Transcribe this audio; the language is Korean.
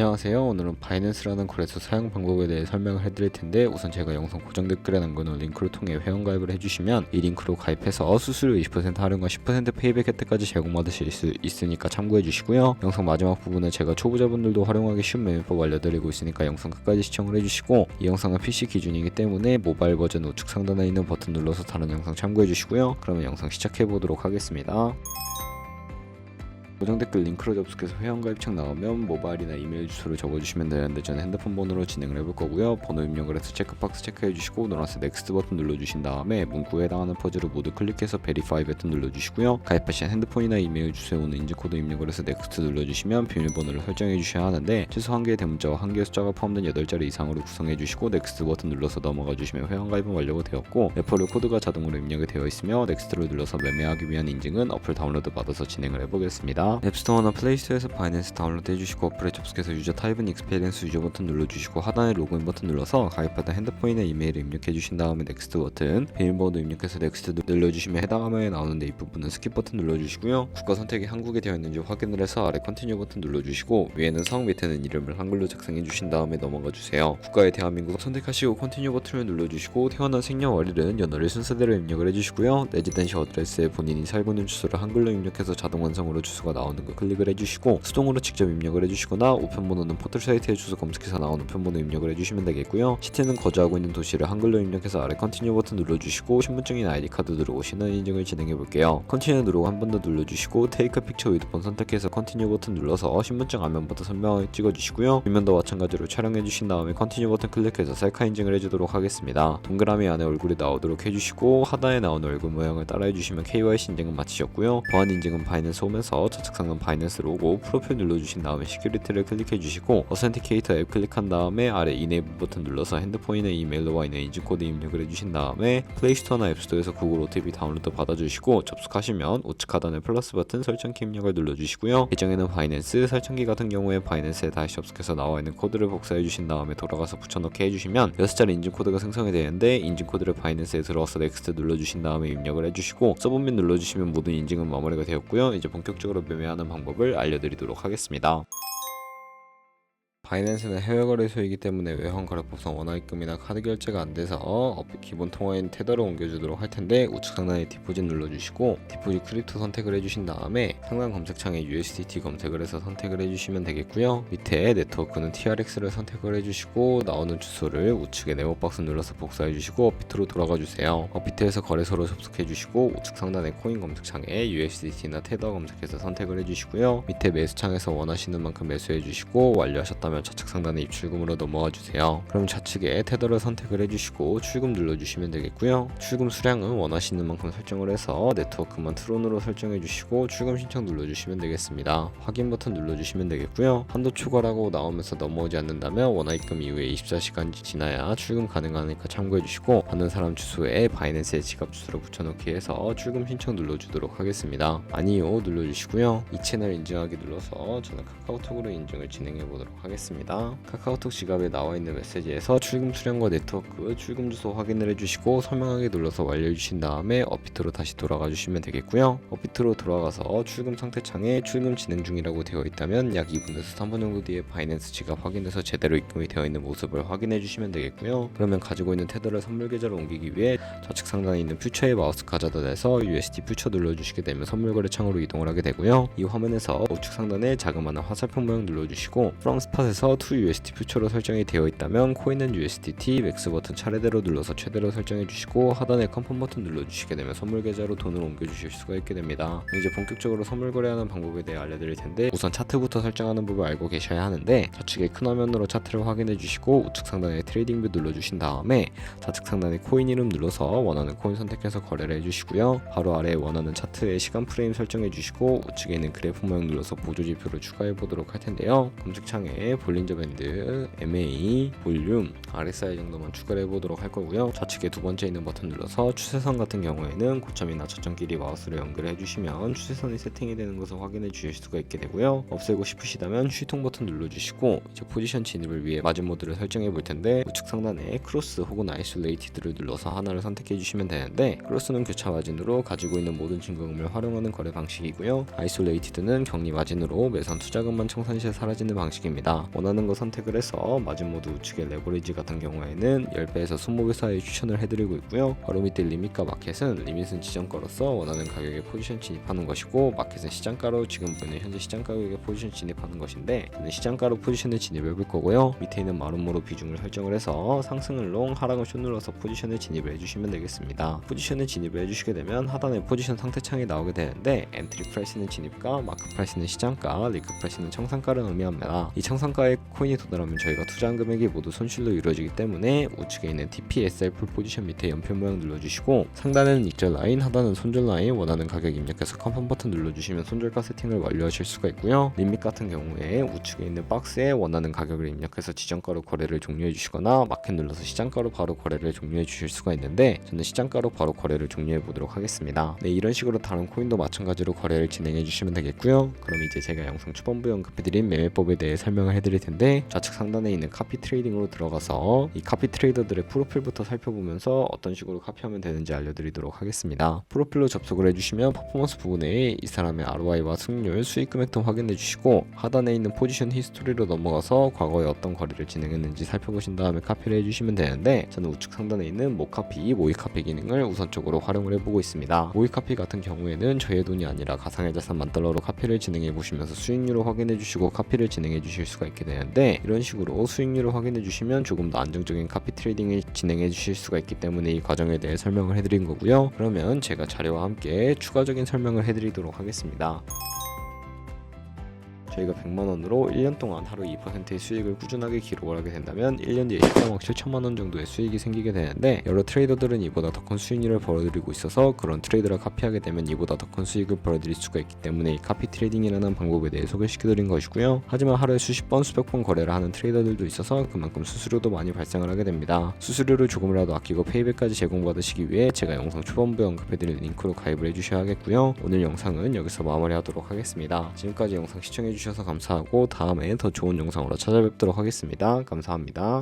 안녕하세요. 오늘은 바이낸스라는 거래소 사용 방법에 대해 설명을 해드릴 텐데 우선 제가 영상 고정 댓글에 남겨놓은 링크를 통해 회원 가입을 해주시면 이 링크로 가입해서 수수료 20% 할인과 10% 페이백 혜택까지 제공받으실 수 있으니까 참고해주시고요. 영상 마지막 부분에 제가 초보자분들도 활용하기 쉬운 매매법 알려드리고 있으니까 영상 끝까지 시청을 해주시고 이 영상은 PC 기준이기 때문에 모바일 버전 우측 상단에 있는 버튼 눌러서 다른 영상 참고해주시고요. 그러면 영상 시작해보도록 하겠습니다. 고정 댓글 링크로 접속해서 회원 가입창 나오면 모바일이나 이메일 주소를 적어주시면 되는데 저는 핸드폰 번호로 진행을 해볼 거고요. 번호 입력을 해서 체크박스 체크해주시고 노란색 넥스트 버튼 눌러주신 다음에 문구에 해당하는 퍼즐을 모두 클릭해서 베리파이 버튼 눌러주시고요. 가입하신 핸드폰이나 이메일 주소에 오는 인증코드 입력을 해서 넥스트 눌러주시면 비밀번호를 설정해 주셔야 하는데 최소 한 개의 대문자와 한 개의 숫자가 포함된 8자리 이상으로 구성해 주시고 넥스트 버튼 눌러서 넘어가 주시면 회원 가입은 완료가 되었고 레퍼럴 코드가 자동으로 입력이 되어 있으며 넥스트를 눌러서 매매하기 위한 인증은 어플 다운로드 받아서 진행을 해보겠습니다. 앱스토어나 플레이스토어에서 바이낸스 다운로드 해주시고 어플에 접속해서 유저 타입은 익스페리언스 유저 버튼 눌러주시고 하단에 로그인 버튼 눌러서 가입하던 핸드폰이나 이메일을 입력해 주신 다음에 넥스트 버튼 비밀번호 입력해서 넥스트 눌러주시면 해당 화면에 나오는데 이 부분은 스킵 버튼 눌러주시고요. 국가 선택이 한국에 되어 있는지 확인을 해서 아래 컨티뉴 버튼 눌러주시고 위에는 성 밑에는 이름을 한글로 작성해 주신 다음에 넘어가 주세요. 국가의 대한민국 선택하시고 컨티뉴 버튼을 눌러주시고 태어난 생년월일은 연월일 순서대로 입력을 해주시고요. 레지던시 어드레스에 본인이 살고 있는 주소를 한글로 입력해서 자동 완성으로 주소가 나오는 거 클릭을 해주시고 수동으로 직접 입력을 해주시거나 우편번호는 포털 사이트에 주소 검색해서 나온 우편번호 입력을 해주시면 되겠고요. 시티는 거주하고 있는 도시를 한글로 입력해서 아래 컨티뉴 버튼 눌러주시고 신분증이나 아이디 카드 들어오고 신원 인증을 진행해 볼게요. 컨티뉴 누르고 한 번 더 눌러주시고 테이크 픽처 위드폰 선택해서 컨티뉴 버튼 눌러서 신분증 앞면부터 선명하게 찍어주시고요. 뒷면도 마찬가지로 촬영해 주신 다음에 컨티뉴 버튼 클릭해서 셀카 인증을 해주도록 하겠습니다. 동그라미 안에 얼굴이 나오도록 해주시고 하단에 나온 얼굴 모양을 따라해 주시면 KYC 인증은 마치셨고요. 보안 인증은 바이낸스 홈에서 좌측 상단 바이낸스 로고 프로필 눌러주신 다음에 시큐리티를 클릭해 주시고 어센티케이터 앱 클릭한 다음에 아래 이네이블 버튼 눌러서 핸드폰이나 이메일로 와 있는 인증코드 입력을 해주신 다음에 플레이스토어나 앱스토어에서 구글 OTP 다운로드 받아주시고 접속하시면 우측 하단의 플러스 버튼 설정키 입력을 눌러주시고요. 계정에는 바이낸스 설정키 같은 경우에 바이낸스에 다시 접속해서 나와 있는 코드를 복사해 주신 다음에 돌아가서 붙여넣기 해주시면 6자리 인증코드가 생성이 되는데 인증코드를 바이낸스에 들어와서 넥스트 눌러주신 다음에 입력을 해주시고 서브밋 눌러주시면 모든 인증은 마무리가 되었고요. 이제 본격적으로 매매하는 방법을 알려드리도록 하겠습니다. 바이낸스는 해외 거래소이기 때문에 외환 거래법상 원화입금이나 카드 결제가 안 돼서 기본 통화인 테더로 옮겨주도록 할 텐데 우측 상단에 디포짓 눌러주시고 디포짓 크립토 선택을 해주신 다음에 상단 검색창에 USDT 검색을 해서 선택을 해주시면 되겠고요. 밑에 네트워크는 TRX를 선택을 해주시고 나오는 주소를 우측에 네모 박스 눌러서 복사해주시고 업비트로 돌아가 주세요. 업비트에서 거래소로 접속해주시고 우측 상단에 코인 검색창에 USDT나 테더 검색해서 선택을 해주시고요. 밑에 매수창에서 원하시는 만큼 매수해주시고 완료하셨다면 좌측 상단에 입출금으로 넘어와 주세요. 그럼 좌측에 테더를 선택을 해주시고 출금 눌러주시면 되겠고요. 출금 수량은 원하시는 만큼 설정을 해서 네트워크만 트론으로 설정해 주시고 출금 신청 눌러주시면 되겠습니다. 확인 버튼 눌러주시면 되겠고요. 한도 초과라고 나오면서 넘어오지 않는다면 원화입금 이후에 24시간 지나야 출금 가능하니까 참고해 주시고 받는 사람 주소에 바이낸스의 지갑 주소를 붙여넣기 해서 출금 신청 눌러주도록 하겠습니다. 아니요 눌러주시고요. 이 채널 인증하기 눌러서 저는 카카오톡으로 인증을 진행해 보도록 하겠습니다. 카카오톡 지갑에 나와 있는 메시지에서 출금 수량과 네트워크, 출금 주소 확인을 해주시고 설명하기 눌러서 완료해 주신 다음에 업비트로 다시 돌아가 주시면 되겠고요. 업비트로 돌아가서 출금 상태 창에 출금 진행 중이라고 되어 있다면 약 2분에서 3분 정도 뒤에 바이낸스 지갑 확인해서 제대로 입금이 되어 있는 모습을 확인해 주시면 되겠고요. 그러면 가지고 있는 테더를 선물 계좌로 옮기기 위해 좌측 상단에 있는 퓨처의 마우스 가져다 대서 USD 퓨처 눌러주시게 되면 선물 거래 창으로 이동을 하게 되고요. 이 화면에서 우측 상단에 자그마한 화살표 모양 눌러주시고 from 스팟에 서 to USD 퓨처로 설정이 되어 있다면 코인은 USDT 맥스 버튼 차례대로 눌러서 최대로 설정해 주시고 하단에 컨펌 버튼 눌러주시게 되면 선물 계좌로 돈을 옮겨 주실 수가 있게 됩니다. 이제 본격적으로 선물 거래하는 방법에 대해 알려드릴 텐데 우선 차트부터 설정하는 법을 알고 계셔야 하는데 좌측에 큰 화면으로 차트를 확인해 주시고 우측 상단에 트레이딩 뷰 눌러주신 다음에 좌측 상단에 코인 이름 눌러서 원하는 코인 선택해서 거래를 해주시고요. 바로 아래 원하는 차트의 시간 프레임 설정해 주시고 우측에 있는 그래프 모양 눌러서 보조 지표를 추가해 보도록 할 텐데요. 검색창에 볼린저 밴드, MA, 볼륨, RSI 정도만 추가를 해보도록 할 거고요. 좌측에 두 번째 있는 버튼 눌러서 추세선 같은 경우에는 고점이나 저점끼리 마우스를 연결해 주시면 추세선이 세팅이 되는 것을 확인해 주실 수가 있게 되고요. 없애고 싶으시다면 휴통 버튼 눌러주시고 이제 포지션 진입을 위해 마진 모드를 설정해 볼 텐데 우측 상단에 크로스 혹은 아이솔레이티드를 눌러서 하나를 선택해 주시면 되는데 크로스는 교차 마진으로 가지고 있는 모든 증거금을 활용하는 거래 방식이고요. 아이솔레이티드는 격리 마진으로 매선 투자금만 청산 시에 사라지는 방식입니다. 원하는 거 선택을 해서 마진 모드 우측의 레버리지 같은 경우에는 10배에서 20배 사이 추천을 해드리고 있고요. 바로 밑에 리밋과 마켓은 리밋은 지정가로서 원하는 가격에 포지션 진입하는 것이고 마켓은 시장가로 지금 보이는 현재 시장 가격에 포지션 진입하는 것인데 저는 시장가로 포지션을 진입해 볼 거고요. 밑에 있는 마름모로 비중을 설정을 해서 상승을 롱, 하락을 숏 눌러서 포지션을 진입을 해주시면 되겠습니다. 포지션을 진입을 해주시게 되면 하단에 포지션 상태 창이 나오게 되는데 엔트리 프라이스는 진입가, 마크 프라이스는 시장가, 리크 프라이스는 청산가를 의미합니다. 이 청산가 에 코인이 도달하면 저희가 투자한 금액이 모두 손실로 이루어지기 때문에 우측에 있는 TPSR 풀 포지션 밑에 연표 모양 눌러주시고 상단에는 익절 라인, 하단은 손절 라인 원하는 가격 입력해서 컨펌 버튼 눌러주시면 손절가 세팅을 완료하실 수가 있고요. 림밋 같은 경우에 우측에 있는 박스에 원하는 가격을 입력해서 지정가로 거래를 종료해 주시거나 마켓 눌러서 시장가로 바로 거래를 종료해 주실 수가 있는데 저는 시장가로 바로 거래를 종료해 보도록 하겠습니다. 네, 이런 식으로 다른 코인도 마찬가지로 거래를 진행해 주시면 되겠고요. 그럼 이제 제가 영상 초반부에 언급해드린 매매법에 대해 설명을 해드릴 텐데 좌측 상단에 있는 카피 트레이딩으로 들어가서 이 카피 트레이더들의 프로필부터 살펴보면서 어떤 식으로 카피하면 되는지 알려드리도록 하겠습니다. 프로필로 접속을 해주시면 퍼포먼스 부분에 이 사람의 ROI와 승률, 수익 금액 등 확인해 주시고 하단에 있는 포지션 히스토리로 넘어가서 과거에 어떤 거래를 진행했는지 살펴보신 다음에 카피를 해주시면 되는데 저는 우측 상단에 있는 모카피, 모의 카피 기능을 우선적으로 활용을 해보고 있습니다. 모의 카피 같은 경우에는 저의 돈이 아니라 가상의 자산 만 달러로 카피를 진행해 보시면서 수익률을 확인해 주시고 카피를 진행해 주실 수가 있게 되는데 이런 식으로 수익률을 확인해 주시면 조금 더 안정적인 카피 트레이딩을 진행해 주실 수가 있기 때문에 이 과정에 대해 설명을 해드린 거고요. 그러면 제가 자료와 함께 추가적인 설명을 해드리도록 하겠습니다. 저희가 100만 원으로 1년 동안 하루 2%의 수익을 꾸준하게 기록을 하게 된다면 1년 뒤에 13억 7천만 원 정도의 수익이 생기게 되는데 여러 트레이더들은 이보다 더 큰 수익률을 벌어들이고 있어서 그런 트레이더를 카피하게 되면 이보다 더 큰 수익을 벌어들일 수가 있기 때문에 이 카피 트레이딩이라는 방법에 대해 소개시켜드린 것이고요. 하지만 하루에 수십 번 수백 번 거래를 하는 트레이더들도 있어서 그만큼 수수료도 많이 발생을 하게 됩니다. 수수료를 조금이라도 아끼고 페이백까지 제공받으시기 위해 제가 영상 초반부에 언급해드린 링크로 가입을 해주셔야 하겠고요. 오늘 영상은 여기서 마무리하도록 하겠습니다. 지금까지 영상 시청해주셔서 감사하고 다음에 더 좋은 영상으로 찾아뵙도록 하겠습니다. 감사합니다.